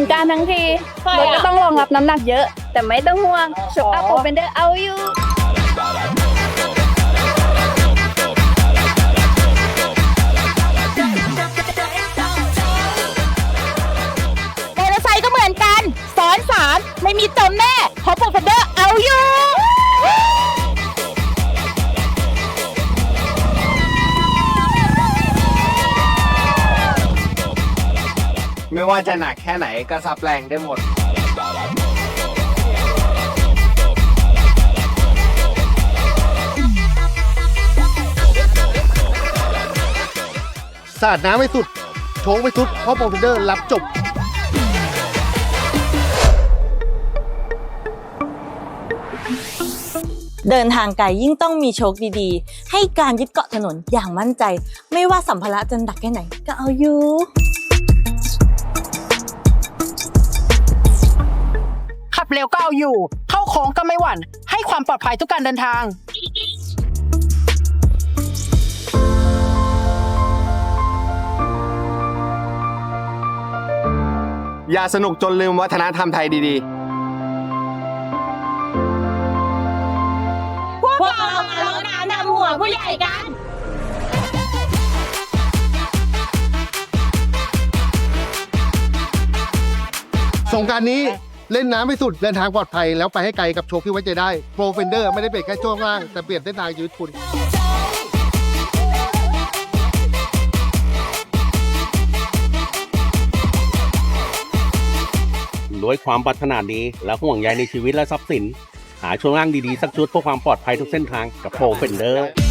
งกรารทั้งทีใช่รถอะก็ต้องรองรับน้ำหนักเยอะ แต่ไม่ต้องห่วงโชว์อัพโปรเฟนเดอร์เอาอยู่ มอเตอร์ไซค์ก็เหมือนกัน ซ้อนสามไม่มีจมแน่เพราะโปรเฟน ไม่ว่าจะหนักแค่ไหนก็ซับแรงได้หมด สาดน้ำไม่สุด โชงไม่สุด เพราะโปรเฟนเดอร์รับจบ เดินทางไกลยิ่งต้องมีโชคดีๆ ให้การยึดเกาะถนนอย่างมั่นใจ ไม่ว่าสัมภาระจะหนักแค่ไหนก็เอาอยู่ อาอยู่ เข้าโค้งก็ไม่หวั่น ให้ความปลอดภัยทุกการเดินทาง อย่าสนุกจนลืมวัฒนธรรมไทยดีพวกเรามาลดน้ำดำหัวผู้ใหญ่กันสงกรารนี้ เล่นน้ำไม่สุดเดินทางปลอดภัยแล้วไปให้ไกลกับโชคที่ไว้ใจได้โปรเฟนเดอร์ไม่ได้เปลี่ยนแค่ช่วงล่างแต่เปลี่ยนเส้นทางชีวิตคุณด้วยความปรารถนาดีและห่วงใยในชีวิตและทรัพย์สิน หาช่วงล่างดีๆ สักชุดเพื่อความปลอดภัยทุกเส้นทางกับโปรเฟนเดอร์